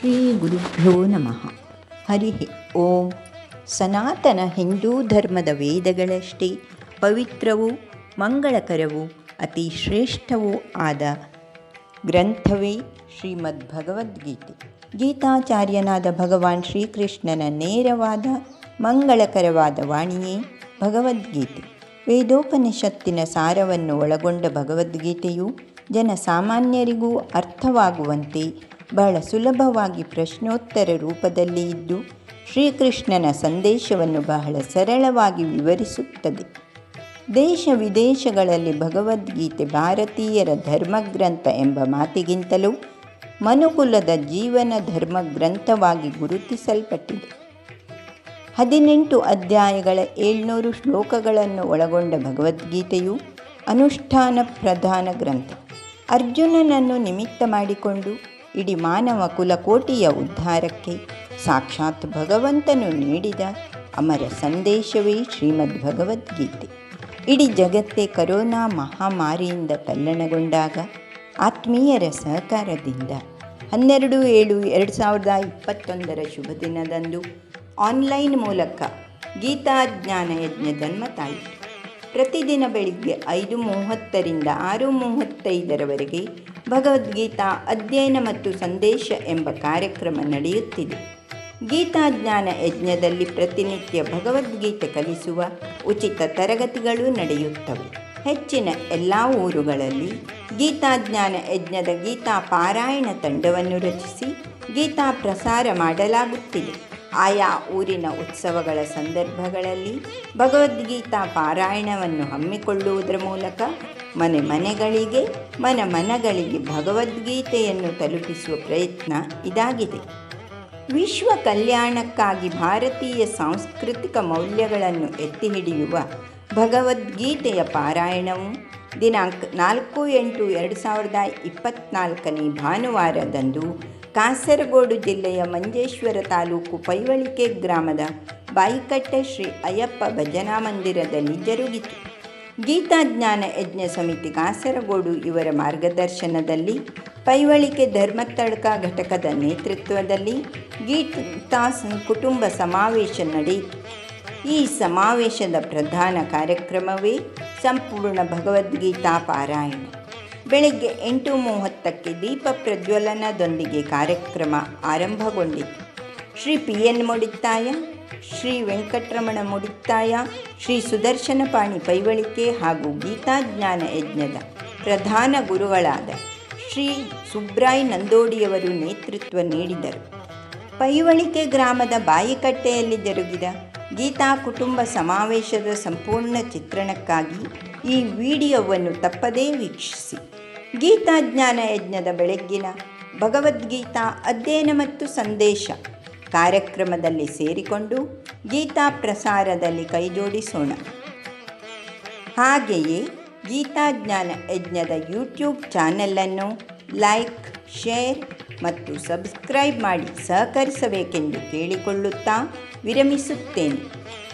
ಶ್ರೀ ಗುರುಭ್ಯೋ ನಮಃ. ಹರಿ ಓಂ. ಸನಾತನ ಹಿಂದೂ ಧರ್ಮದ ವೇದಗಳಷ್ಟೇ ಪವಿತ್ರವೂ ಮಂಗಳಕರವೂ ಅತಿ ಶ್ರೇಷ್ಠವೂ ಆದ ಗ್ರಂಥವೇ ಶ್ರೀಮದ್ ಭಗವದ್ಗೀತೆ ಗೀತಾಚಾರ್ಯನಾದ ಭಗವಾನ್ ಶ್ರೀಕೃಷ್ಣನ ನೇರವಾದ ಮಂಗಳಕರವಾದ ವಾಣಿಯೇ ಭಗವದ್ಗೀತೆ. ವೇದೋಪನಿಷತ್ತಿನ ಸಾರವನ್ನು ಒಳಗೊಂಡ ಭಗವದ್ಗೀತೆಯು ಜನಸಾಮಾನ್ಯರಿಗೂ ಅರ್ಥವಾಗುವಂತೆ ಬಹಳ ಸುಲಭವಾಗಿ ಪ್ರಶ್ನೋತ್ತರ ರೂಪದಲ್ಲಿ ಇದ್ದು ಶ್ರೀಕೃಷ್ಣನ ಸಂದೇಶವನ್ನು ಬಹಳ ಸರಳವಾಗಿ ವಿವರಿಸುತ್ತದೆ. ದೇಶ ವಿದೇಶಗಳಲ್ಲಿ ಭಗವದ್ಗೀತೆ ಭಾರತೀಯರ ಧರ್ಮಗ್ರಂಥ ಎಂಬ ಮಾತಿಗಿಂತಲೂ ಮನುಕುಲದ ಜೀವನ ಧರ್ಮಗ್ರಂಥವಾಗಿ ಗುರುತಿಸಲ್ಪಟ್ಟಿದೆ. ಹದಿನೆಂಟು ಅಧ್ಯಾಯಗಳ ಏಳ್ನೂರು ಶ್ಲೋಕಗಳನ್ನು ಒಳಗೊಂಡ ಭಗವದ್ಗೀತೆಯು ಅನುಷ್ಠಾನ ಪ್ರಧಾನ ಗ್ರಂಥ. ಅರ್ಜುನನನ್ನು ನಿಮಿತ್ತ ಮಾಡಿಕೊಂಡು ಇಡೀ ಮಾನವ ಕುಲಕೋಟಿಯ ಉದ್ಧಾರಕ್ಕೆ ಸಾಕ್ಷಾತ್ ಭಗವಂತನು ನೀಡಿದ ಅಮರ ಸಂದೇಶವೇ ಶ್ರೀಮದ್ ಭಗವದ್ಗೀತೆ. ಇಡೀ ಜಗತ್ತೇ ಕರೋನಾ ಮಹಾಮಾರಿಯಿಂದ ತಲ್ಲಣಗೊಂಡಾಗ ಆತ್ಮೀಯರ ಸಹಕಾರದಿಂದ ಹನ್ನೆರಡು ಏಳು ಎರಡು ಸಾವಿರದ ಇಪ್ಪತ್ತೊಂದರ ಶುಭ ದಿನದಂದು ಆನ್ಲೈನ್ ಮೂಲಕ ಗೀತಾಜ್ಞಾನ ಯಜ್ಞ ಜನ್ಮ ತಾಯಿತು ಪ್ರತಿದಿನ ಬೆಳಿಗ್ಗೆ ಐದು ಮೂವತ್ತರಿಂದ ಆರು ಮೂವತ್ತೈದರವರೆಗೆ ಭಗವದ್ಗೀತಾ ಅಧ್ಯಯನ ಮತ್ತು ಸಂದೇಶ ಎಂಬ ಕಾರ್ಯಕ್ರಮ ನಡೆಯುತ್ತಿದೆ. ಗೀತಾಜ್ಞಾನ ಯಜ್ಞದಲ್ಲಿ ಪ್ರತಿನಿತ್ಯ ಭಗವದ್ಗೀತೆ ಕಲಿಸುವ ಉಚಿತ ತರಗತಿಗಳು ನಡೆಯುತ್ತವೆ. ಹೆಚ್ಚಿನ ಎಲ್ಲ ಊರುಗಳಲ್ಲಿ ಗೀತಾಜ್ಞಾನ ಯಜ್ಞದ ಗೀತಾ ಪಾರಾಯಣ ತಂಡವನ್ನು ರಚಿಸಿ ಗೀತಾ ಪ್ರಸಾರ ಮಾಡಲಾಗುತ್ತಿದೆ. ಆಯಾ ಊರಿನ ಉತ್ಸವಗಳ ಸಂದರ್ಭಗಳಲ್ಲಿ ಭಗವದ್ಗೀತಾ ಪಾರಾಯಣವನ್ನು ಹಮ್ಮಿಕೊಳ್ಳುವುದರ ಮೂಲಕ ಮನೆ ಮನೆಗಳಿಗೆ, ಮನ ಮನಗಳಿಗೆ ಭಗವದ್ಗೀತೆಯನ್ನು ತಲುಪಿಸುವ ಪ್ರಯತ್ನ ಇದಾಗಿದೆ. ವಿಶ್ವ ಕಲ್ಯಾಣಕ್ಕಾಗಿ ಭಾರತೀಯ ಸಾಂಸ್ಕೃತಿಕ ಮೌಲ್ಯಗಳನ್ನು ಎತ್ತಿ ಹಿಡಿಯುವ ಭಗವದ್ಗೀತೆಯ ಪಾರಾಯಣವು ದಿನಾಂಕ ನಾಲ್ಕು ಎಂಟು ಎರಡು ಸಾವಿರದ ಇಪ್ಪತ್ತ್ನಾಲ್ಕನೇ ಭಾನುವಾರದಂದು ಕಾಸರಗೋಡು ಜಿಲ್ಲೆಯ ಮಂಜೇಶ್ವರ ತಾಲೂಕು ಪೈವಳಿಕೆ ಗ್ರಾಮದ ಬಾಯಿಕಟ್ಟೆ ಶ್ರೀ ಅಯ್ಯಪ್ಪ ಭಜನಾ ಮಂದಿರದಲ್ಲಿ ಜರುಗಿತು. ಗೀತಾಜ್ಞಾನ ಯಜ್ಞ ಸಮಿತಿ ಕಾಸರಗೋಡು ಇವರ ಮಾರ್ಗದರ್ಶನದಲ್ಲಿ, ಪೈವಳಿಕೆ ಧರ್ಮತಡ್ಕ ಘಟಕದ ನೇತೃತ್ವದಲ್ಲಿ ಗೀತಾ ಕುಟುಂಬ ಸಮಾವೇಶ ನಡೆಯಿತು. ಈ ಸಮಾವೇಶದ ಪ್ರಧಾನ ಕಾರ್ಯಕ್ರಮವೇ ಸಂಪೂರ್ಣ ಭಗವದ್ಗೀತಾ ಪಾರಾಯಣ. ಬೆಳಗ್ಗೆ ಎಂಟು ಮೂವತ್ತಕ್ಕೆ ದೀಪ ಪ್ರಜ್ವಲನದೊಂದಿಗೆ ಕಾರ್ಯಕ್ರಮ ಆರಂಭಗೊಂಡಿತು. ಶ್ರೀ ಪಿ ಎನ್ ಮುಡಿತ್ತಾಯ, ಶ್ರೀ ವೆಂಕಟರಮಣ ಮುಡಿತ್ತಾಯ, ಶ್ರೀ ಸುದರ್ಶನ ಪಾಣಿ ಪೈವಳಿಕೆ ಹಾಗೂ ಗೀತಾಜ್ಞಾನ ಯಜ್ಞದ ಪ್ರಧಾನ ಗುರುಗಳಾದ ಶ್ರೀ ಸುಬ್ರಾಯ್ ನಂದೋಡಿಯವರು ನೇತೃತ್ವ ನೀಡಿದರು. ಪೈವಳಿಕೆ ಗ್ರಾಮದ ಬಾಯಿಕಟ್ಟೆಯಲ್ಲಿ ಜರುಗಿದ ಗೀತಾ ಕುಟುಂಬ ಸಮಾವೇಶದ ಸಂಪೂರ್ಣ ಚಿತ್ರಣಕ್ಕಾಗಿ ಈ ವಿಡಿಯೋವನ್ನು ತಪ್ಪದೇ ವೀಕ್ಷಿಸಿ. ಗೀತಾಜ್ಞಾನ ಯಜ್ಞದ ಬೆಳಗ್ಗಿನ ಭಗವದ್ಗೀತಾ ಅಧ್ಯಯನ ಮತ್ತು ಸಂದೇಶ ಕಾರ್ಯಕ್ರಮದಲ್ಲಿ ಸೇರಿಕೊಂಡು ಗೀತಾ ಪ್ರಸಾರದಲ್ಲಿ ಕೈಜೋಡಿಸೋಣ. ಹಾಗೆಯೇ ಗೀತಾಜ್ಞಾನ ಯಜ್ಞದ ಯೂಟ್ಯೂಬ್ ಚಾನೆಲನ್ನು ಲೈಕ್, ಶೇರ್ ಮತ್ತು ಸಬ್ಸ್ಕ್ರೈಬ್ ಮಾಡಿ ಸಹಕರಿಸಬೇಕೆಂದು ಕೇಳಿಕೊಳ್ಳುತ್ತಾ ವಿರಮಿಸುತ್ತೇನೆ.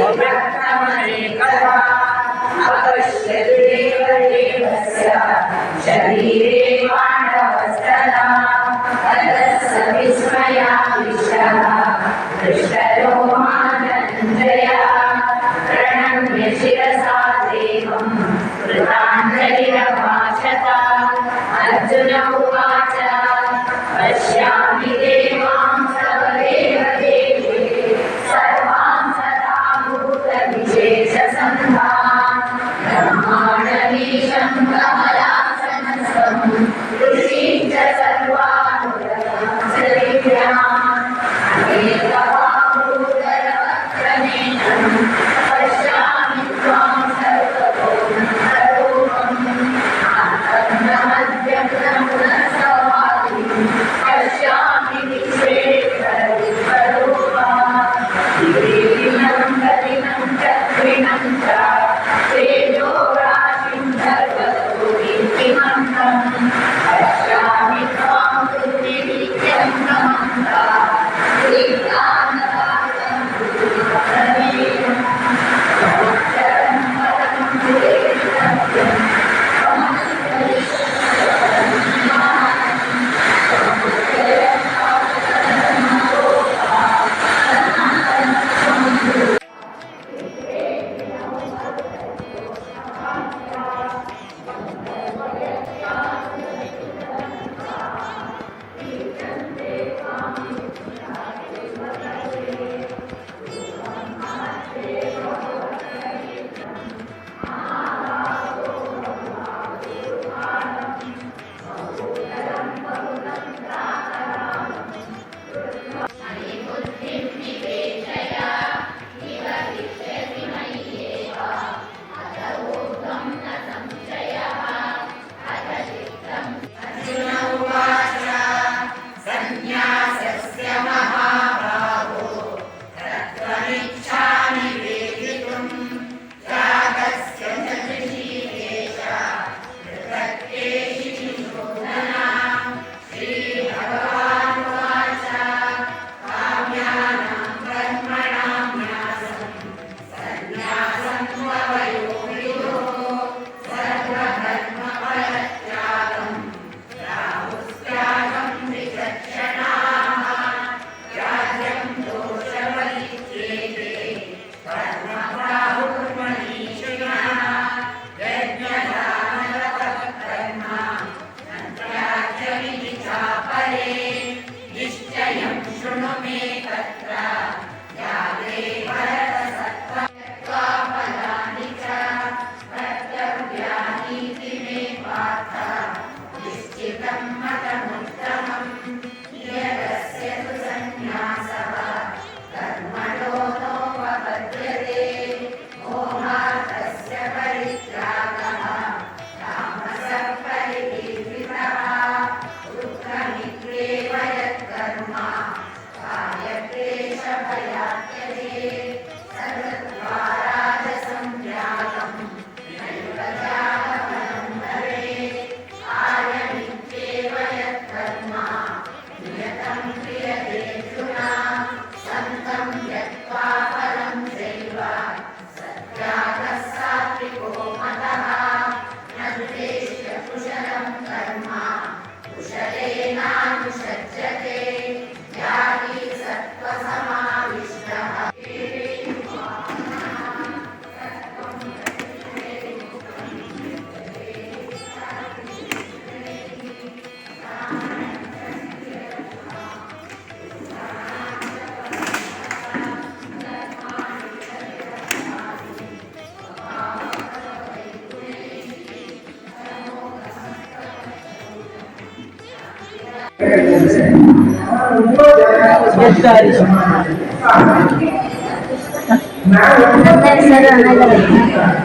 Amen.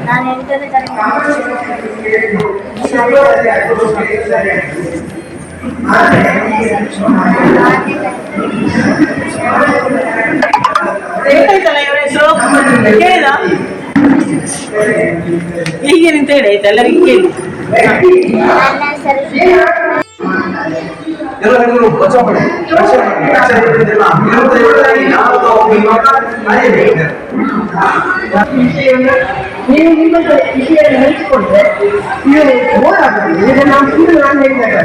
ನಾನು ಎಂಟನೇ ತರಗತಿ ಗೊತ್ತಾಯ್ತಲ್ಲ ಇವರ ಹೆಸರು ಕೇಳಿದ ಹೀಗೆ ನಿಂತ ಹೇಳಿ ಆಯ್ತು ಎಲ್ಲರಿಗೂ ಕೇಳಿ ಎಲ್ಲರಿಗೂ ಬಚಾವಣೆ ರಕ್ಷಣೆ ರಕ್ಷಣೆ ಒಬ್ಬ ಇವಾಗ ಅಳೆಯಬೇಕಿದೆ. ನೀವು ನಿಮ್ಮ ವಿಷಯವನ್ನು ಹಂಚಿಕೊಂಡ್ರೆ ನೀವು ಆಗ್ತದೆ ಈಗ ನಾವು ಸುಮ್ಮನೆ ನಾನು ಹೇಳಿದಾಗ.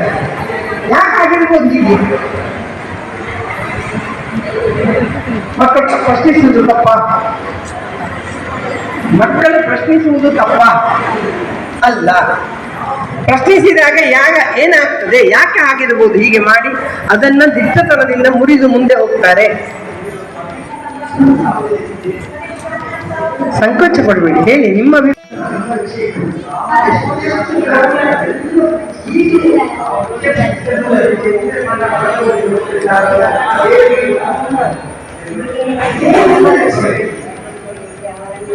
ಯಾಕೆ ಆಗಿರ್ಬೋದು ಹೀಗೆ ಮಕ್ಕಳು ಪ್ರಶ್ನಿಸುವುದು ತಪ್ಪ. ಮಕ್ಕಳು ಪ್ರಶ್ನಿಸುವುದು ತಪ್ಪ. ಅಲ್ಲ ಪ್ರಶ್ನಿಸಿದಾಗ ಯಾಗ ಏನಾಗ್ತದೆ? ಯಾಕೆ ಆಗಿರ್ಬೋದು? ಹೀಗೆ ಮಾಡಿ ಅದನ್ನ ದಿಟ್ಟತನದಿಂದ ಮುರಿದು ಮುಂದೆ ಹೋಗ್ತಾರೆ. ಸಂಕೋಚ ಪಡಬೇಡಿ ಹೇಳಿ, ನಿಮ್ಮ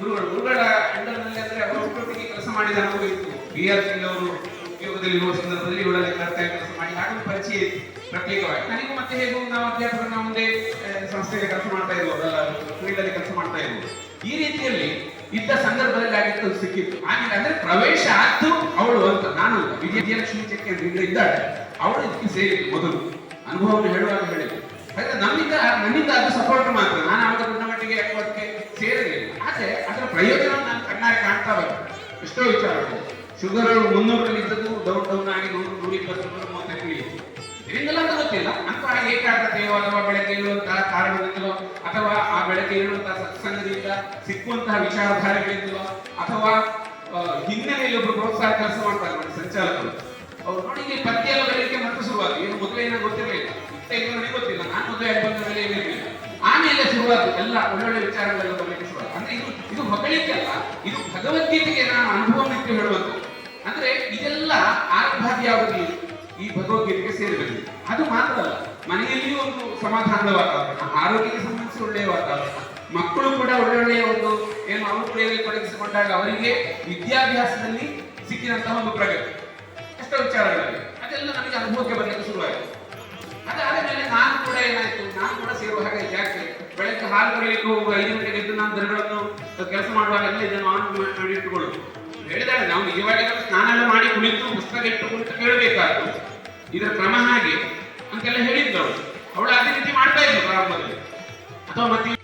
ಗುರುಗಳು, ಗುರುಗಳ ಅಂಡರ್ನಲ್ಲಿ ಅಂದ್ರೆ ಅವರ ಒಟ್ಟೊಟ್ಟಿಗೆ ಕೆಲಸ ಮಾಡಿದ ಅನುಭವ ಇತ್ತು. ಬಿ ಆರ್ ಸಿಂಗ್ ಅವರು ಉದ್ಯೋಗದಲ್ಲಿ ಇರುವ ಸಂದರ್ಭದಲ್ಲಿ ಇವಳಲ್ಲಿ ಕರ್ತಾಯ ಕೆಲಸ ಮಾಡಿ. ಹಾಗೊಂದು ಪರಿಚಯ ಪ್ರತ್ಯೇಕವಾಗಿ. ನನಗೂ ಮತ್ತೆ ಹೇಗೂ ನಾವು ಅಧ್ಯಾಪಕರು ನಾವು ಒಂದೇ ಸಂಸ್ಥೆಗೆ ಕೆಲಸ ಮಾಡ್ತಾ ಇದ್ವು ಫೀಲ್ಡಲ್ಲಿ ಕೆಲಸ ಮಾಡ್ತಾ ಇರುವುದು ಈ ರೀತಿಯಲ್ಲಿ ಇದ್ದ ಸಂದರ್ಭದಲ್ಲಿ ಆಗಿತ್ತು ಸಿಕ್ಕಿತ್ತು. ಆಮೇಲೆ ಅಂದ್ರೆ ಪ್ರವೇಶ ಆದ್ದು ಅವಳು ಅಂತ. ನಾನು ವಿಜಯಲಕ್ಷ್ಮಿ ಚಕ್ಕೆ ಅಂತ ಇದ್ದಾಳೆ ಅವಳು ಇದಕ್ಕೆ ಸೇರಿ ಮೊದಲು. ಅನುಭವವನ್ನು ಹೇಳುವಾಗ ಹೇಳಿದ್ರು ಹಾಗೆ ನಮ್ಮಿಂದ ನನ್ನಿಂದ ಅದು ಸಪೋರ್ಟ್ ಮಾತ್ರ. ನಾನು ಆವಾಗ ಪ್ರಯೋಜನ ನಾನು ಕಣ್ಣಾರೆ ಕಾಣ್ತಾ ಬಂದೆ ಎಷ್ಟೋ ವಿಚಾರಗಳು ಶುಗರ್ ಮುನ್ನೂರಲ್ಲಿ ಇದ್ದದ್ದು ಡೌನ್ ಡೌನ್ ಆಗಿ ನೂರು ನೂರ ಇಪ್ಪತ್ತು ನೂರ ಮೂವತ್ತಕ್ಕೆ ಇಳಿಯಿತು. ಇದರಿಂದಲ್ಲ ಗೊತ್ತಿಲ್ಲ. ಅಂತಹ ಏಕಾಗ್ರತೆಯೋ ಅಥವಾ ಬೆಳಗ್ಗೆ ಇರುವಂತಹ ಕಾರಣದಿಂದಲೋ ಅಥವಾ ಆ ಬೆಳಗ್ಗೆ ಇರುವಂತಹ ಸತ್ಸಂಗದಿಂದ ಸಿಕ್ಕುವಂತಹ ವಿಚಾರಧಾರೆಗಳಿಂದಲೋ ಅಥವಾ ಹಿನ್ನೆಲೆಯಲ್ಲಿ ಒಬ್ಬರು ಪ್ರೋತ್ಸಾಹ ಕೆಲಸ ಮಾಡ್ತಾರೆ ನೋಡಿ ಸಂಚಾಲಕರು. ಅವ್ರು ನೋಡಿ ಇಲ್ಲಿ ಪದ್ಯ ಬರೀಲಿಕ್ಕೆ ಮತ್ತೆ ಶುರುವಾತು ಏನು ಮೊದಲೇ ಏನೋ ಗೊತ್ತಿರಲಿಲ್ಲ. ಇತ್ತ ಗೊತ್ತಿಲ್ಲ. ನಾನು ಮೊದಲೇ ಬಂದ ಮೇಲೆ ಏನಿರಲಿಲ್ಲ. ಆಮೇಲೆ ಶುರುವಾದ ಎಲ್ಲ ಒಳ್ಳೊಳ್ಳೆ ವಿಚಾರಗಳೆಲ್ಲ ಬರಲಿಕ್ಕೆ ಇದು ಇದು ಹೊಗಳಿಕೆ ಅಲ್ಲ, ಇದು ಭಗವದ್ಗೀತೆಗೆ ನಾನು ಅನುಭವ ಇಟ್ಟು ಹೇಳುವಂಥದ್ದು ಅಂದ್ರೆ ಇದೆಲ್ಲ ಯಾವುದಿಲ್ಲ ಈ ಭಗವದ್ಗೀತೆಗೆ ಸೇರಿರಬೇಕು ಅದು ಮಾತ್ರ ಅಲ್ಲ, ಮನೆಯಲ್ಲಿಯೂ ಒಂದು ಸಮಾಧಾನದ ವಾತಾವರಣ, ಆರೋಗ್ಯಕ್ಕೆ ಸಂಬಂಧಿಸಿ ಒಳ್ಳೆಯ ವಾತಾವರಣ, ಮಕ್ಕಳು ಕೂಡ ಒಳ್ಳೊಳ್ಳೆಯ ಒಂದು ಏನು ಕ್ರಿಯೆಯಲ್ಲಿ ತೊಡಗಿಸಿಕೊಂಡಾಗ ಅವರಿಗೆ ವಿದ್ಯಾಭ್ಯಾಸದಲ್ಲಿ ಸಿಕ್ಕಿದಂತಹ ಒಂದು ಪ್ರಗತಿ. ಎಷ್ಟೋ ವಿಚಾರಗಳಲ್ಲಿ ಅದೆಲ್ಲ ನನಗೆ ಅನುಭವಕ್ಕೆ ಬರಲಿಕ್ಕೆ ಶುರುವಾಯಿತು. ಅದಾದ ಮೇಲೆ ನಾನು ಕೂಡ ಏನಾಯ್ತು, ನಾನು ಕೂಡ ಸೇರುವ ಹಾಗೆ ಯಾಕೆ ಬೆಳಗ್ಗೆ ಹಾಲು ಕರೆಯಲಿಕ್ಕೆ ಹೋಗುವ ಐದು ಗಂಟೆಗೆ ಎದ್ದು ನಾನು ದರಗಳನ್ನು ಕೆಲಸ ಮಾಡುವಾಗ ಎಲ್ಲ ಇದನ್ನು ಆನ್ ಮಾಡಿ ಇಟ್ಟುಕೊಳ್ಳು ಹೇಳಿದಾಗ ನಾವು ನಿಜವಾಗಿ ಸ್ನಾನ ಎಲ್ಲ ಮಾಡಿ ಕುಳಿತು ಪುಸ್ತಕ ಇಟ್ಟು ಕುಳಿತು ಕೇಳಬೇಕಾದ್ರು ಇದರ ಕ್ರಮ ಹಾಗೆ ಅಂತೆಲ್ಲ ಹೇಳಿದ್ರು ಅವಳು ಅದೇ ರೀತಿ ಮಾಡ್ತಾ ಇದ್ಲು ಪ್ರಾರಂಭದಲ್ಲಿ. ಅಥವಾ ಮತ್ತೆ